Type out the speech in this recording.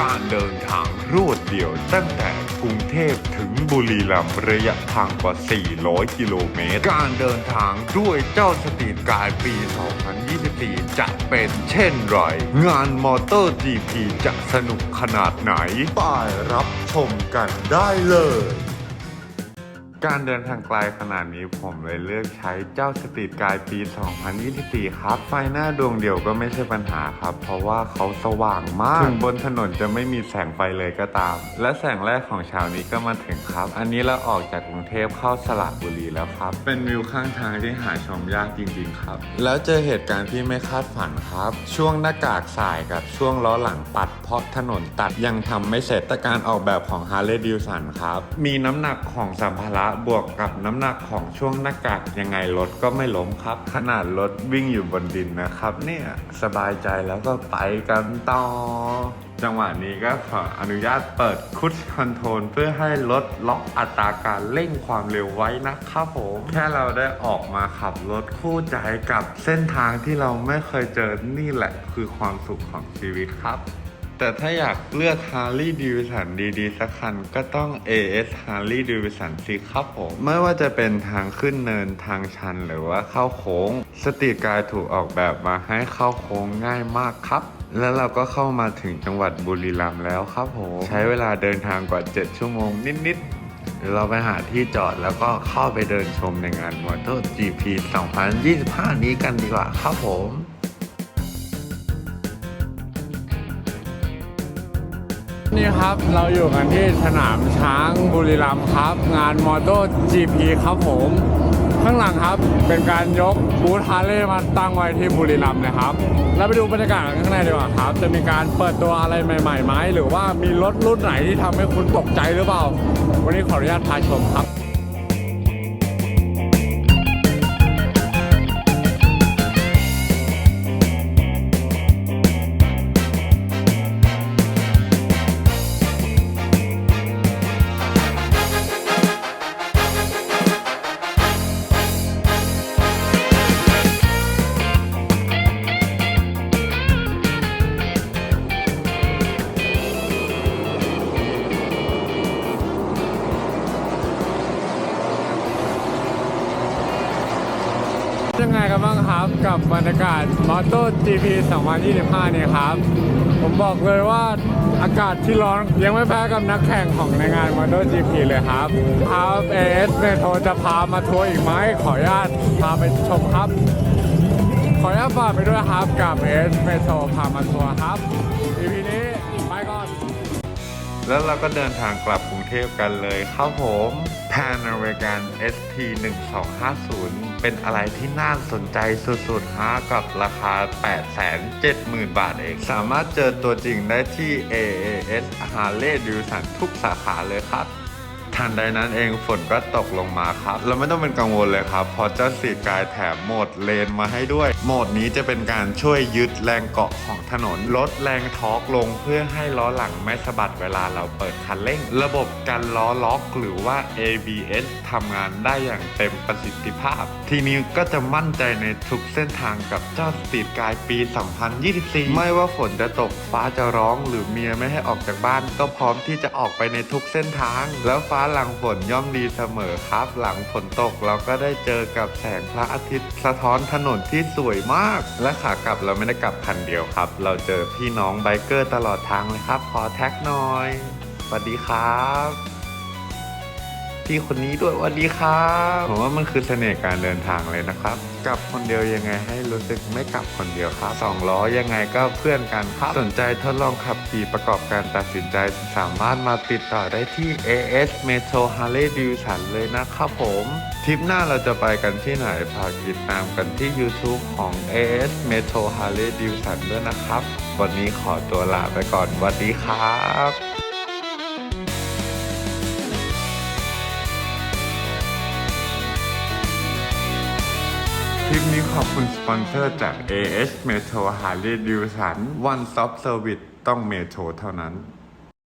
การเดินทางรวดเดียวตั้งแต่กรุงเทพถึงบุรีรัมย์ระยะทางกว่า 400 กิโลเมตร การเดินทางด้วยเจ้าสตรีทการปี 2024 จะเป็นเช่นไร งานมอเตอร์จีพีจะสนุกขนาดไหน ไปรับชมกันได้เลย การเดินทางไกลขนาดนี้ผมเลยเลือกใช้เจ้าสตรีทกายปี 2024 ครับ ไฟหน้าดวงเดียวก็ไม่ใช่ปัญหาครับ เพราะว่าเขาสว่างมาก ถึงบนถนนจะไม่มีแสงไฟเลยก็ตาม และแสงแรกของเช้านี้ก็มาถึงครับ อันนี้เราออกจากกรุงเทพเข้าสระบุรีแล้วครับ เป็นวิวข้างทางที่หาชมยากจริงๆครับ แล้วเจอเหตุการณ์ที่ไม่คาดฝันครับ ช่วงหน้ากากสายกับช่วงล้อหลังปัด เพราะถนนตัดยังทำไม่เสร็จแต่การออกแบบของ Harley Davidson ครับมีน้ำหนักของสัมภาระบวกกับน้ำหนักของช่วงหน้ากากยังไงรถก็ไม่ล้มครับ ขนาดรถวิ่งอยู่บนดินนะครับ เนี่ยสบายใจแล้วก็ไปกันต่อ จังหวะนี้ก็ขออนุญาตเปิดคุชคอนโทรลเพื่อให้ลดล็อกอัตราการเร่งความเร็วไว้นะครับผม แค่เราได้ออกมาขับรถคู่ใจกับเส้นทางที่เราไม่เคยเจอนี่แหละคือความสุขของชีวิตครับ แต่ถ้าอยากเลือก Harley Davidson ดีๆ สักคันก็ต้อง AS Harley Davidson สิครับผม ไม่ว่าจะเป็นทางขึ้นเนินทางชันหรือว่าเข้าโค้ง สตีกายถูกออกแบบมาให้เข้าโค้งง่ายมากครับ แล้วเราก็เข้ามาถึงจังหวัดบุรีรัมย์แล้วครับผม ใช้เวลาเดินทางกว่า 7 ชั่วโมงนิดๆเราไปหาที่จอดแล้วก็เข้าไปเดินชมในงาน Motor GP 2025 นี้กันดีกว่าครับผม นี่ครับเราอยู่กันที่สนามช้างบุรีรัมย์ครับ งานมอเตอร์ GP ครับผม ข้างหลังครับเป็นการยกบูธฮาร์เลย์มาตั้งไว้ที่บุรีรัมย์นะครับเราไปดูบรรยากาศข้างในดีกว่าครับ จะมีการเปิดตัวอะไรใหม่ๆไหมหรือว่ามีรถรุ่นไหนที่ทำให้คุณตกใจหรือเปล่า วันนี้ขออนุญาตพาชมครับ ไงกันบ้างครับกับบรรยากาศมอเตอร์ GP 2025 เนี่ยครับ ผมบอกเลยว่าอากาศที่ร้อนยังไม่แพ้กับนักแข่งของในงานมอเตอร์ GP เลยครับครับ AS เมโทรจะพามาทัวร์อีกไหมขออนุญาตพาไปชมครับ ขออนุญาตฝากไปด้วยครับกับ AS เมโทรพามาทัวร์ครับ EP นี้ไปก่อน แล้วเราก็เดินทางกลับกรุงเทพกันเลยครับผม แพนอเมริกัน ST 1250 เป็นอะไรที่น่าสนใจสุดๆฮะกับราคา 870,000 บาทเอง สามารถเจอตัวจริงได้ที่ AAS Harley Davidson ทุกสาขาเลยครับ ทันใดนั้นเองฝนก็ตกลงมาครับ เราไม่ต้องเป็นกังวลเลยครับ เพราะเจ้าสีกายแถมโหมดเลนมาให้ด้วย โหมดนี้จะเป็นการช่วยยึดแรงเกาะของถนน ลดแรงทอร์กลงเพื่อให้ล้อหลังไม่สะบัดเวลาเราเปิดคันเร่ง ระบบกันล้อล็อกหรือว่า ABS ทำงานได้อย่างเต็มประสิทธิภาพ ทีนี้ก็จะมั่นใจในทุกเส้นทางกับเจ้าสีกายปี 2024 ไม่ว่าฝนจะตกฟ้าจะร้อง หรือเมียไม่ให้ออกจากบ้าน ก็พร้อมที่จะออกไปในทุกเส้นทางแล้วฟ้าหลังฝนย่อมดีเสมอครับ หลังฝนตกเราก็ได้เจอกับแสงพระอาทิตย์สะท้อนถนนที่สวยมาก และขากลับเราไม่ได้กลับคันเดียวครับ เราเจอพี่น้องไบเกอร์ตลอดทางเลยครับ ขอแท็กหน่อยสวัสดีครับ พี่คนนี้ด้วยวัสดีครับผมว่ามันคือเสน่ห์การเดินทางเลยนะครับกลับคนเดียวยังไงให้รู้สึกไม่กลับคนเดียวครับสองล้อยังไงก็เพื่อนกันครับสนใจทดลองขับขี่ประกอบการตัดสินใจสามารถมาติดต่อได้ที่ AS Metro Harley Davidson เลยนะครับผมทริปหน้าเราจะไปกันที่ไหนฝากติดตามกันที่ YouTube ของ AS Metro Harley Davidson ด้วยนะครับ วันนี้ขอตัวลาไปก่อนสวัสดีครับ ลิปนี้ขอบคุณสปอนเซอร์จาก AS Metro Harley Davidson One Stop Service ต้องเมโทรเท่านั้น